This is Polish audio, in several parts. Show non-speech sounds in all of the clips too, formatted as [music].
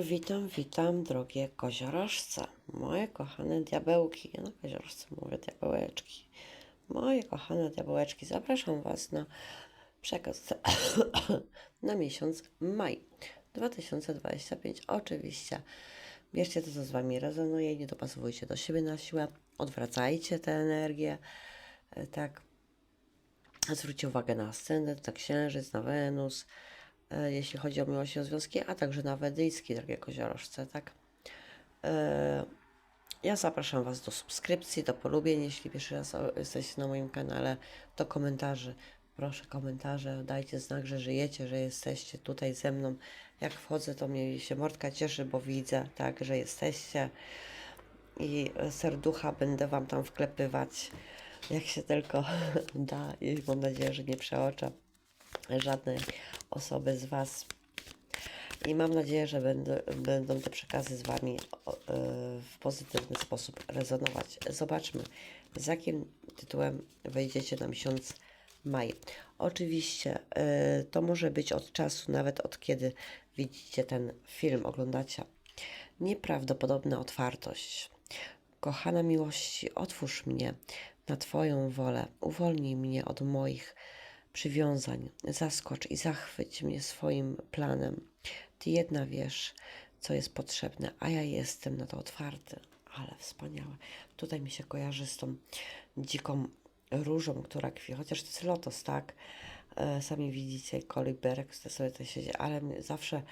Witam, witam, drogie koziorożce, moje kochane diabełki. Ja na koziorożce mówię diabełeczki. Moje kochane diabełeczki, zapraszam Was na przekaz [coughs] na miesiąc maj 2025. Oczywiście bierzcie to, co z Wami rezonuje, nie dopasowujcie do siebie na siłę, odwracajcie tę energię, e, tak. Zwróćcie uwagę na ascendent, na księżyc, na Wenus, jeśli chodzi o miłością związki, a także na wedyjski, drogie koziorożce, tak? E, Ja zapraszam Was do subskrypcji, do polubień, jeśli pierwszy raz jesteście na moim kanale, do komentarzy. Proszę komentarze, dajcie znak, że żyjecie, że jesteście tutaj ze mną. Jak wchodzę, to mnie się mordka cieszy, bo widzę, tak, że jesteście i serducha będę Wam tam wklepywać, jak się tylko [laughs] da i mam nadzieję, że nie przeoczę żadnej osoby z Was. I mam nadzieję, że będą, będą te przekazy z Wami e, w pozytywny sposób rezonować. Zobaczmy, z jakim tytułem wejdziecie na miesiąc maj. Oczywiście e, to może być od czasu, nawet od kiedy widzicie ten film, oglądacie. Nieprawdopodobna otwartość. Kochana miłości, otwórz mnie na Twoją wolę, uwolnij mnie od moich przywiązań, zaskocz i zachwyć mnie swoim planem. Ty jedna wiesz, co jest potrzebne, a ja jestem na to otwarty. Ale wspaniałe. Tutaj mi się kojarzy z tą dziką różą, która kwi, chociaż to jest lotos, tak? E, Sami widzicie, koliberek który sobie tutaj siedzi, ale zawsze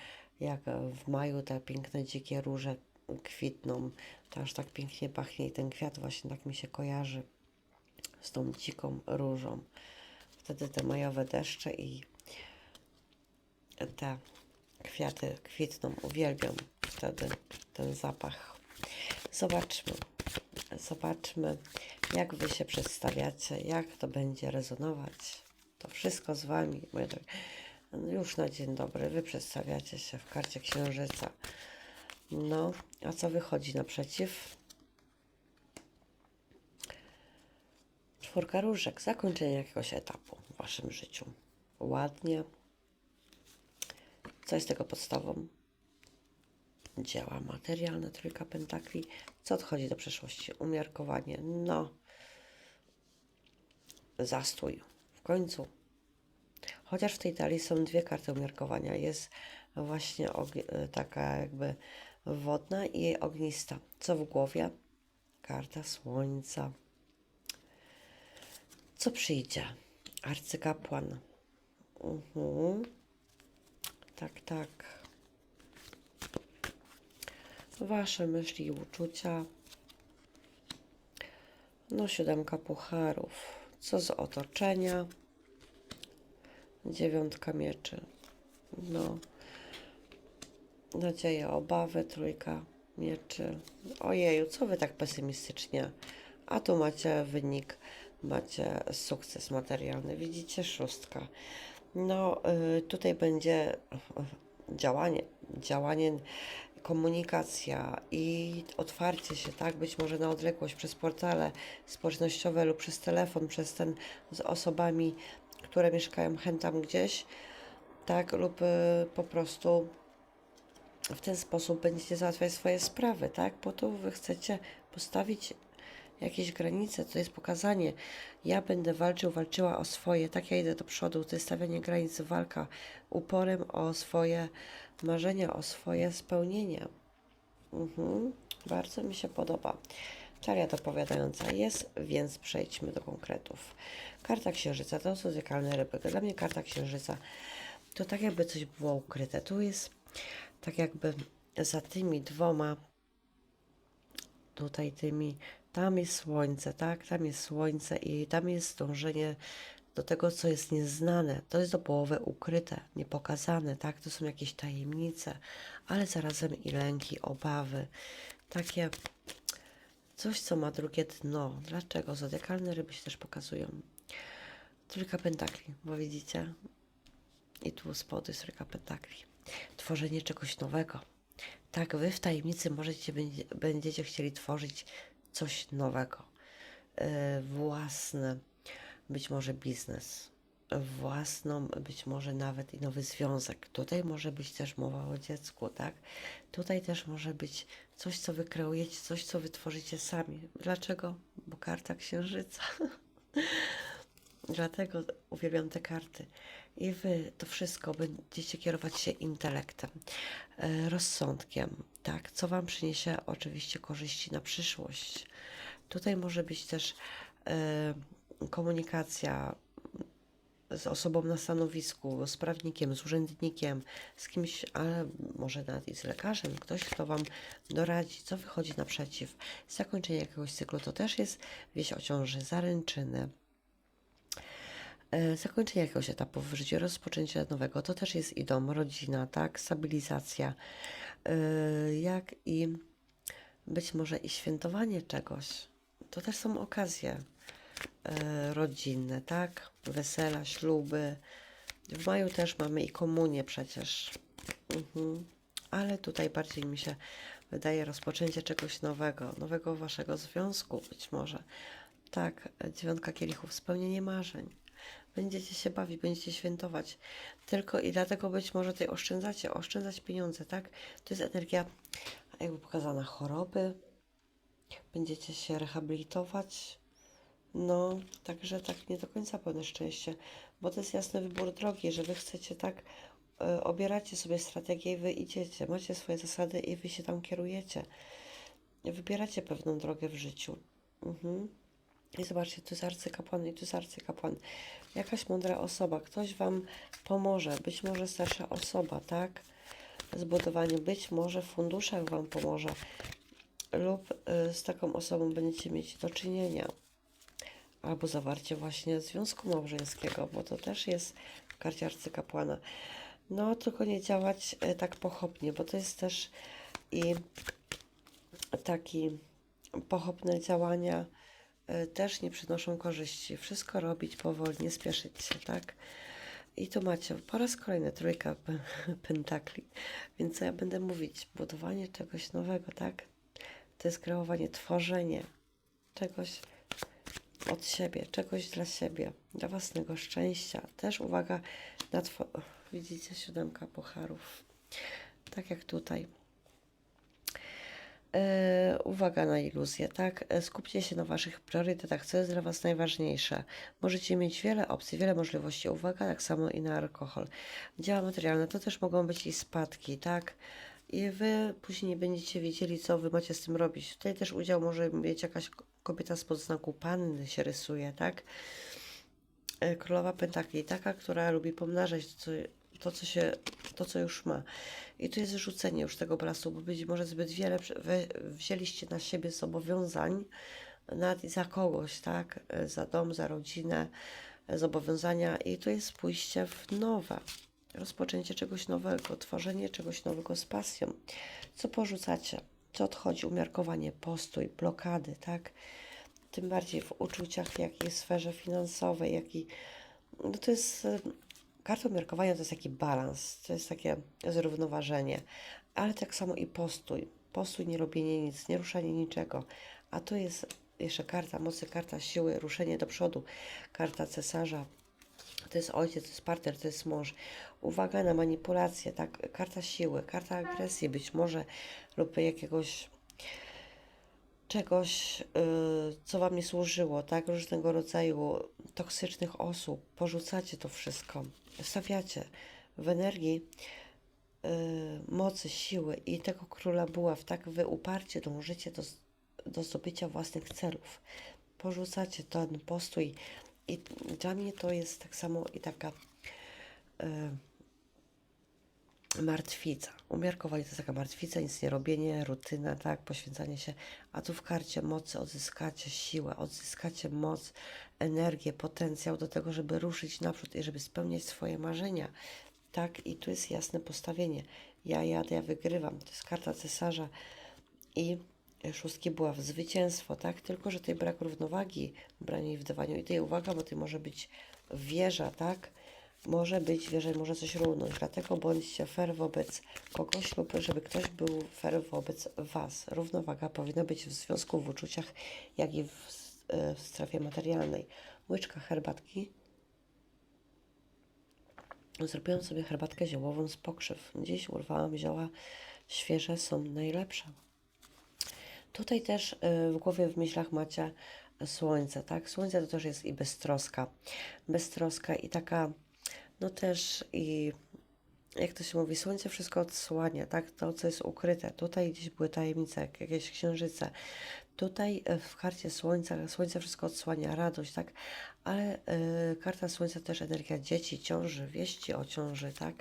jak w maju te piękne dzikie róże kwitną, to aż tak pięknie pachnie i ten kwiat właśnie tak mi się kojarzy z tą dziką różą. Wtedy te majowe deszcze i te kwiaty kwitną. Uwielbiam wtedy ten zapach. Zobaczmy, zobaczmy, jak Wy się przedstawiacie, jak to będzie rezonować. To wszystko z Wami, Już na dzień dobry, Wy przedstawiacie się w karcie księżyca. No, a co wychodzi naprzeciw? Czwórka różek, zakończenie jakiegoś etapu w Waszym życiu. Ładnie. Co jest tego podstawą? Dzieła materialne, trójka pentakli. Co odchodzi do przeszłości? Umiarkowanie. No. Zastój. W końcu. Chociaż w tej talii są dwie karty umiarkowania. Jest właśnie taka jakby wodna i ognista. Co w głowie? Karta słońca. Co przyjdzie? Arcykapłan. Mhm. Tak, tak. Wasze myśli i uczucia. No, siódemka pucharów. Co z otoczenia? Dziewiątka mieczy. No. Nadzieje, obawy, trójka mieczy. Ojeju, co wy tak pesymistycznie? A tu macie wynik, macie sukces materialny. Widzicie, szóstka. No, y, tutaj będzie działanie, działanie, komunikacja i otwarcie się, tak? Być może na odległość przez portale społecznościowe lub przez telefon, przez ten z osobami, które mieszkają chętam gdzieś, tak? Lub y, po prostu w ten sposób będziecie załatwiać swoje sprawy, tak? Po to wy chcecie postawić jakieś granice, to jest pokazanie. Ja będę walczył, walczyła o swoje, tak ja idę do przodu. To jest stawianie granic, walka uporem o swoje marzenia, o swoje spełnienie. Mhm. Bardzo mi się podoba. Talia dopowiadająca jest, więc przejdźmy do konkretów. Karta księżyca to zodiakalne ryby. Dla mnie karta księżyca to tak jakby coś było ukryte. Tu jest tak jakby za tymi dwoma tutaj tymi, tam jest słońce, tak, tam jest słońce i tam jest dążenie do tego, co jest nieznane. To jest do połowy ukryte, niepokazane, tak, to są jakieś tajemnice, ale zarazem i lęki, obawy, takie coś, co ma drugie dno. Dlaczego? Zodiakalne ryby się też pokazują. Trójka pentakli, bo widzicie, i tu spody jest trójka pentakli. Tworzenie czegoś nowego. Tak, wy w tajemnicy możecie, będzie, będziecie chcieli tworzyć coś nowego. Yy, własny, być może biznes. własną, być może nawet i nowy związek. Tutaj może być też mowa o dziecku, tak? Tutaj też może być coś, co wy kreujecie, coś, co wytworzycie sami. Dlaczego? Bo karta księżyca. [laughs] Dlatego uwielbiam te karty. I wy to wszystko będziecie kierować się intelektem, e, rozsądkiem, tak? Co wam przyniesie oczywiście korzyści na przyszłość. Tutaj może być też e, komunikacja z osobą na stanowisku, z prawnikiem, z urzędnikiem, z kimś, ale może nawet i z lekarzem, ktoś, kto Wam doradzi, co wychodzi naprzeciw. Zakończenie jakiegoś cyklu to też jest wieść o ciąży, zaręczyny. E, Zakończenie jakiegoś etapu w życiu, rozpoczęcie nowego, to też jest i dom, rodzina, tak, stabilizacja, E, jak i być może i świętowanie czegoś. To też są okazje e, rodzinne, tak? Wesela, śluby. W maju też mamy i komunię przecież. Mhm. Ale tutaj bardziej mi się wydaje rozpoczęcie czegoś nowego, nowego waszego związku być może. Tak, dziewiątka kielichów, spełnienie marzeń. Będziecie się bawić, będziecie świętować. Tylko i dlatego być może tutaj oszczędzacie, oszczędzać pieniądze, tak? To jest energia jakby pokazana choroby. Będziecie się rehabilitować. No, także tak nie do końca pełne szczęście, bo to jest jasny wybór drogi, że wy chcecie tak, e, obieracie sobie strategię i wy idziecie, macie swoje zasady i wy się tam kierujecie. Wybieracie pewną drogę w życiu. Mhm. I zobaczcie, tu jest arcykapłan i tu jest arcykapłan. Jakaś mądra osoba, ktoś Wam pomoże, być może starsza osoba, tak? Zbudowanie, być może funduszach Wam pomoże lub y, z taką osobą będziecie mieć do czynienia. Albo zawarcie właśnie związku małżeńskiego, bo to też jest w karcie arcykapłana. No, tylko nie działać y, tak pochopnie, bo to jest też i taki pochopne działania też nie przynoszą korzyści. Wszystko robić powoli, nie spieszyć się, tak? I tu macie po raz kolejny trójka [laughs] pentakli. Więc co ja będę mówić? Budowanie czegoś nowego, tak? To jest kreowanie, tworzenie czegoś od siebie, czegoś dla siebie, dla własnego szczęścia. Też uwaga na. Widzicie siódemka pucharów. Tak jak tutaj. E, uwaga na iluzję, tak? E, Skupcie się na Waszych priorytetach, co jest dla Was najważniejsze. Możecie mieć wiele opcji, wiele możliwości. Uwaga, tak samo i na alkohol. Dzieła materialne to też mogą być i spadki, tak? I Wy później nie będziecie wiedzieli, co Wy macie z tym robić. Tutaj też udział może mieć jakaś ko- kobieta spod znaku panny się rysuje, tak? E, Królowa Pentakli, taka, która lubi pomnażać to, co, to, co się, to, co już ma. I tu jest rzucenie już tego balastu, bo być może zbyt wiele wzięliście na siebie zobowiązań, i za kogoś, tak? Za dom, za rodzinę, zobowiązania i tu jest pójście w nowe. Rozpoczęcie czegoś nowego, tworzenie czegoś nowego z pasją. Co porzucacie? Co odchodzi? Umiarkowanie, postój, blokady, tak? Tym bardziej w uczuciach, jak i w sferze finansowej, jak i no to jest karta umiarkowania to jest taki balans, to jest takie zrównoważenie, ale tak samo i postój. Postój, nie robienie nic, nie ruszanie niczego. A tu jest jeszcze karta mocy, karta siły, ruszenie do przodu, karta cesarza. To jest ojciec, to jest partner, to jest mąż. Uwaga na manipulację, tak? Karta siły, karta agresji być może lub jakiegoś czegoś, y, co Wam nie służyło, tak? Różnego rodzaju toksycznych osób. Porzucacie to wszystko. Stawiacie w energii y, mocy, siły i tego króla buław, tak? Wy uparcie dążycie do, do zdobycia własnych celów. Porzucacie ten postój i dla mnie to jest tak samo i taka y, martwica. Umiarkowanie to jest taka martwica, nic nie robienie, rutyna, tak, poświęcanie się. A tu w karcie mocy odzyskacie siłę, odzyskacie moc, energię, potencjał do tego, żeby ruszyć naprzód i żeby spełniać swoje marzenia. Tak, i tu jest jasne postawienie. Ja jadę, ja wygrywam. To jest karta cesarza i szóstki buław, zwycięstwo, tak? Tylko, że tutaj brak równowagi w braniu i w dawaniu. I tutaj uwaga, bo tutaj może być wieża, tak? Może być wieża, może coś runąć. Dlatego bądźcie fair wobec kogoś lub żeby ktoś był fair wobec Was. Równowaga powinna być w związku, w uczuciach, jak i w, w strefie materialnej. Łyczka herbatki. Zrobiłam sobie herbatkę ziołową z pokrzyw. Dziś urwałam zioła świeże, są najlepsze. Tutaj też y, w głowie, w myślach macie słońce, tak? Słońce to też jest i beztroska. Beztroska i taka, no też i jak to się mówi, słońce wszystko odsłania, tak? To, co jest ukryte. Tutaj gdzieś były tajemnice, jak- jakieś księżyce. Tutaj e, w karcie słońca, słońce wszystko odsłania, radość, tak? Ale y, karta słońca też energia dzieci, ciąży, wieści o ciąży, tak?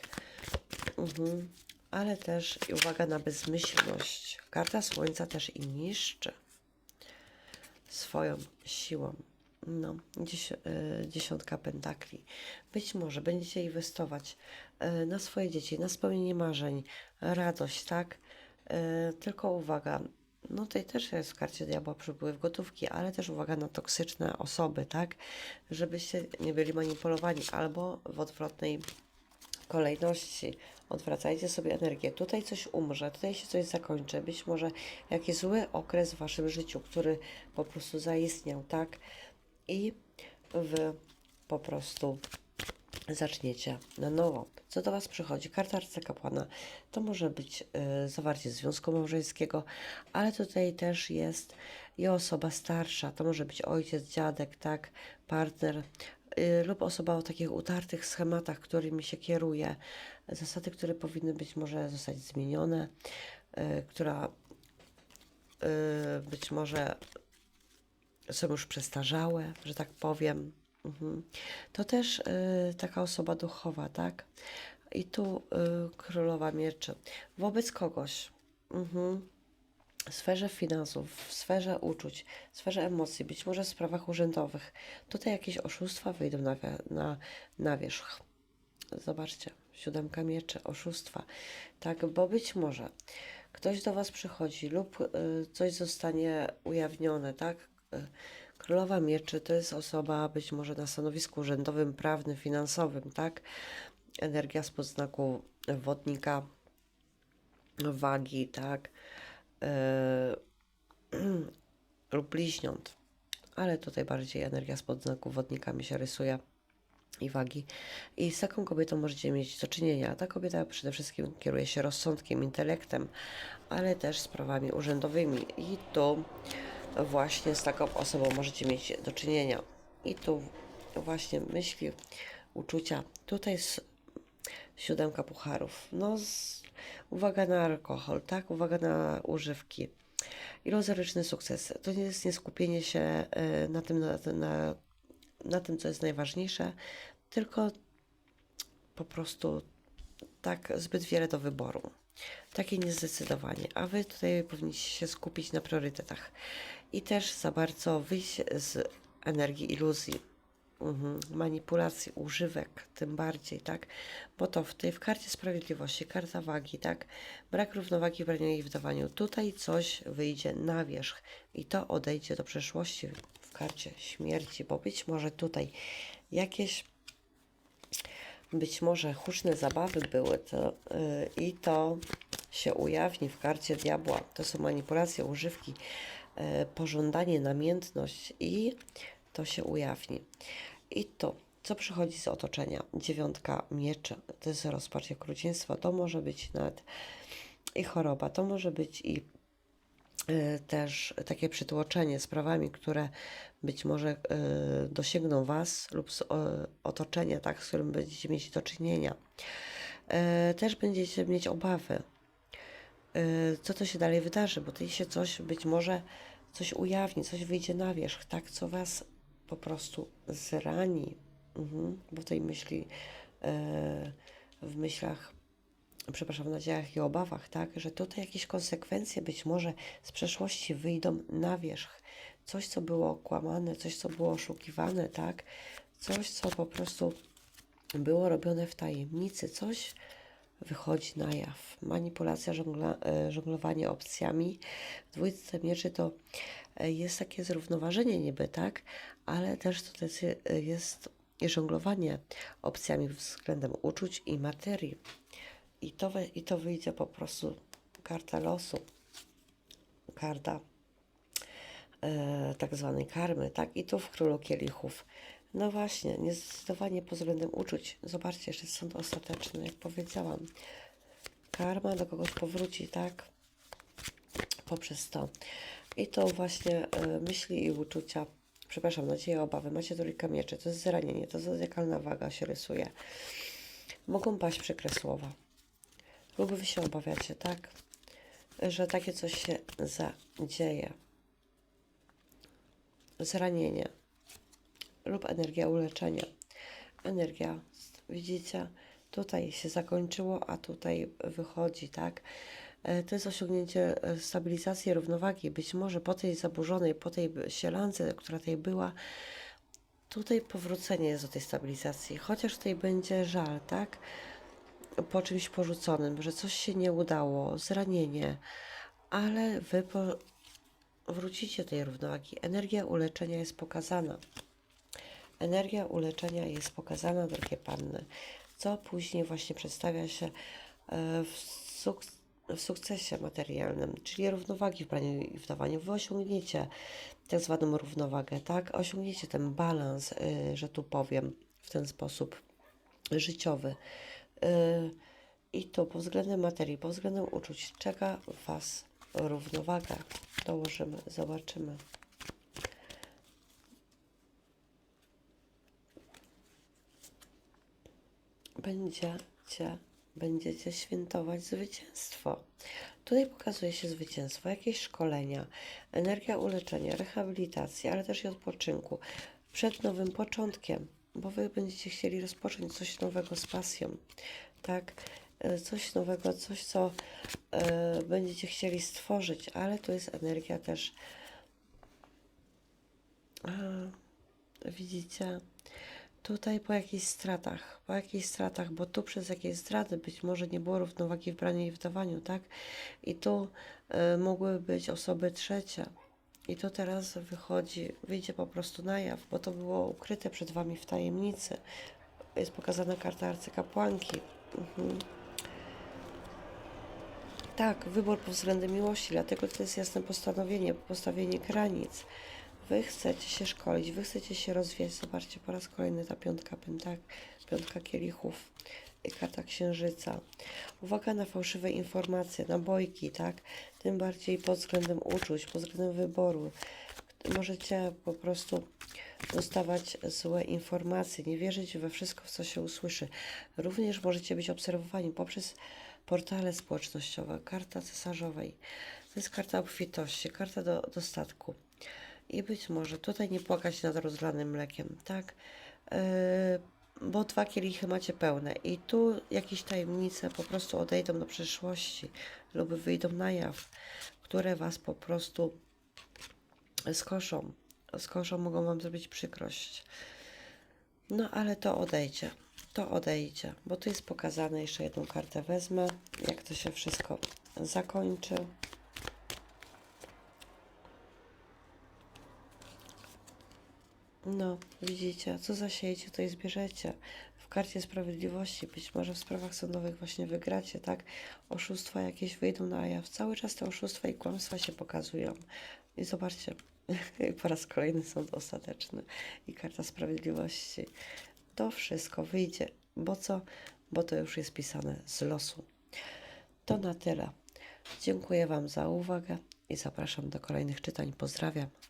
Mhm. Ale też i uwaga na bezmyślność. Karta słońca też i niszczy swoją siłą. No, dziś, y, dziesiątka pentakli. Być może będziecie inwestować y, na swoje dzieci, na spełnienie marzeń, radość, tak? Y, tylko uwaga, no tutaj też jest w karcie diabła przypływ gotówki, ale też uwaga na toksyczne osoby, tak? Żebyście nie byli manipulowani albo w odwrotnej kolejności. Odwracajcie sobie energię. Tutaj coś umrze, tutaj się coś zakończy. Być może jakiś zły okres w waszym życiu, który po prostu zaistniał, tak? I wy po prostu zaczniecie na nowo. Co do Was przychodzi? Karta arcykapłana. To może być y, zawarcie związku małżeńskiego, ale tutaj też jest i osoba starsza. To może być ojciec, dziadek, tak, partner y, lub osoba o takich utartych schematach, którymi się kieruje. Zasady, które powinny być może zostać zmienione, y, która y, być może są już przestarzałe, że tak powiem. Mhm. To też y, taka osoba duchowa, tak? I tu y, królowa mieczy. Wobec kogoś. Mhm. W sferze finansów, w sferze uczuć, w sferze emocji, być może w sprawach urzędowych. Tutaj jakieś oszustwa wyjdą na, na, na wierzch. Zobaczcie, siódemka mieczy, oszustwa. Tak, bo być może ktoś do Was przychodzi lub y, coś zostanie ujawnione, tak? Y, Królowa mieczy to jest osoba być może na stanowisku urzędowym, prawnym, finansowym, tak? Energia spod znaku wodnika, wagi, tak? Y, [clears throat] lub bliźniąt. Ale tutaj bardziej energia spod znaku wodnika mi się rysuje i wagi. I z taką kobietą możecie mieć do czynienia. Ta kobieta przede wszystkim kieruje się rozsądkiem, intelektem, ale też sprawami urzędowymi. I tu właśnie z taką osobą możecie mieć do czynienia. I tu właśnie myśli, uczucia. Tutaj jest siódemka pucharów. No, z, uwaga na alkohol, tak? Uwaga na używki. Iluzoryczny sukces. To nie jest nie skupienie się e, na tym, na, na, na tym, co jest najważniejsze, tylko po prostu tak zbyt wiele do wyboru. Takie niezdecydowanie. A wy tutaj powinniście się skupić na priorytetach. I też za bardzo wyjść z energii iluzji. Mhm. Manipulacji, używek, tym bardziej, tak? Bo to w tej w karcie sprawiedliwości, karta wagi, tak? Brak równowagi w braniu i w. Tutaj coś wyjdzie na wierzch i to odejdzie do przeszłości w karcie śmierci, bo być może tutaj jakieś być może huczne zabawy były to, yy, i to się ujawni w karcie diabła. To są manipulacje, używki, yy, pożądanie, namiętność i to się ujawni. I to, co przychodzi z otoczenia, dziewiątka mieczy, to jest rozpacz i okrucieństwo, to może być nawet i choroba, to może być i też takie przytłoczenie sprawami, które być może y, dosięgną Was lub otoczenia, tak, z którym będziecie mieć do czynienia. Y, też będziecie mieć obawy, y, co to się dalej wydarzy, bo tutaj się coś być może coś ujawni, coś wyjdzie na wierzch, tak, co Was po prostu zrani. Mhm. Bo tej myśli, y, w myślach przepraszam, w nadziejach i obawach, tak, że tutaj jakieś konsekwencje być może z przeszłości wyjdą na wierzch. Coś, co było kłamane, coś, co było oszukiwane, tak, coś, co po prostu było robione w tajemnicy, coś wychodzi na jaw. Manipulacja, żongla, e, żonglowanie opcjami. W dwójce mieczy to e, jest takie zrównoważenie niby, tak, ale też to e, jest żonglowanie opcjami względem uczuć i materii. I to, I to wyjdzie po prostu karta losu, karta e, tak zwanej karmy, tak? I tu w królu kielichów No właśnie, niezdecydowanie pod względem uczuć. Zobaczcie, jest sąd ostateczny, jak powiedziałam. Karma do kogoś powróci, tak? Poprzez to. I to właśnie e, myśli i uczucia, przepraszam, nadzieje, obawy. Macie trójkę mieczy, to jest zranienie, to zodiakalna waga się rysuje. Mogą paść przykre słowa. Lub wy się obawiacie, tak? Że takie coś się zadzieje. Zranienie lub energia uleczenia. Energia, widzicie, tutaj się zakończyło, a tutaj wychodzi, tak? E, To jest osiągnięcie e, stabilizacji, równowagi. Być może po tej zaburzonej, po tej sielance, która tutaj była, tutaj powrócenie jest do tej stabilizacji. Chociaż tutaj będzie żal, tak? Po czymś porzuconym, że coś się nie udało, zranienie, ale wy po... wrócicie tej równowagi. Energia uleczenia jest pokazana. Energia uleczenia jest pokazana, drogie panny, co później właśnie przedstawia się e, w, suk w sukcesie materialnym, czyli równowagi w braniu i w dawaniu. Wy osiągniecie tak zwaną równowagę, tak? Osiągniecie ten balans, y, że tu powiem, w ten sposób życiowy. Y, I to pod względem materii, pod względem uczuć czeka Was równowaga. Dołożymy, zobaczymy. będziecie, będziecie świętować zwycięstwo. Tutaj pokazuje się zwycięstwo, jakieś szkolenia, energia uleczenia, rehabilitacji, ale też i odpoczynku przed nowym początkiem, bo wy będziecie chcieli rozpocząć coś nowego z pasją, tak? E, Coś nowego, coś, co e, będziecie chcieli stworzyć, ale to jest energia też. A, widzicie? Tutaj po jakichś stratach, po jakichś stratach, bo tu przez jakieś zdrady być może nie było równowagi w braniu i w dawaniu, tak? I tu y, mogły być osoby trzecie. I to teraz wychodzi, wyjdzie po prostu na jaw, bo to było ukryte przed Wami w tajemnicy. Jest pokazana karta arcykapłanki. Mhm. Tak, wybór pod względem miłości, dlatego to jest jasne postanowienie, postawienie granic. Wy chcecie się szkolić, wy chcecie się rozwijać. Zobaczcie, po raz kolejny ta piątka pentak, piątka kielichów karta księżyca. Uwaga na fałszywe informacje, na bojki, tak? Tym bardziej pod względem uczuć, pod względem wyboru. Możecie po prostu dostawać złe informacje, nie wierzyć we wszystko, co się usłyszy. Również możecie być obserwowani poprzez portale społecznościowe, karta cesarzowej. To jest karta obfitości, karta do, dostatku. I być może tutaj nie płakać nad rozlanym mlekiem, tak? Yy, bo dwa kielichy macie pełne i tu jakieś tajemnice po prostu odejdą do przyszłości lub wyjdą na jaw, które was po prostu skoszą. Skoszą, mogą wam zrobić przykrość. No ale to odejdzie. To odejdzie, bo tu jest pokazane, jeszcze jedną kartę wezmę, jak to się wszystko zakończy. No, widzicie, co zasiejecie, to i zbierzecie. W karcie sprawiedliwości, być może w sprawach sądowych właśnie wygracie, tak? Oszustwa jakieś wyjdą na jaw. Cały czas te oszustwa i kłamstwa się pokazują. I zobaczcie, [laughs] po raz kolejny sąd ostateczny i karta sprawiedliwości. To wszystko wyjdzie. Bo co? Bo to już jest pisane z losu. To na tyle. Dziękuję Wam za uwagę i zapraszam do kolejnych czytań. Pozdrawiam.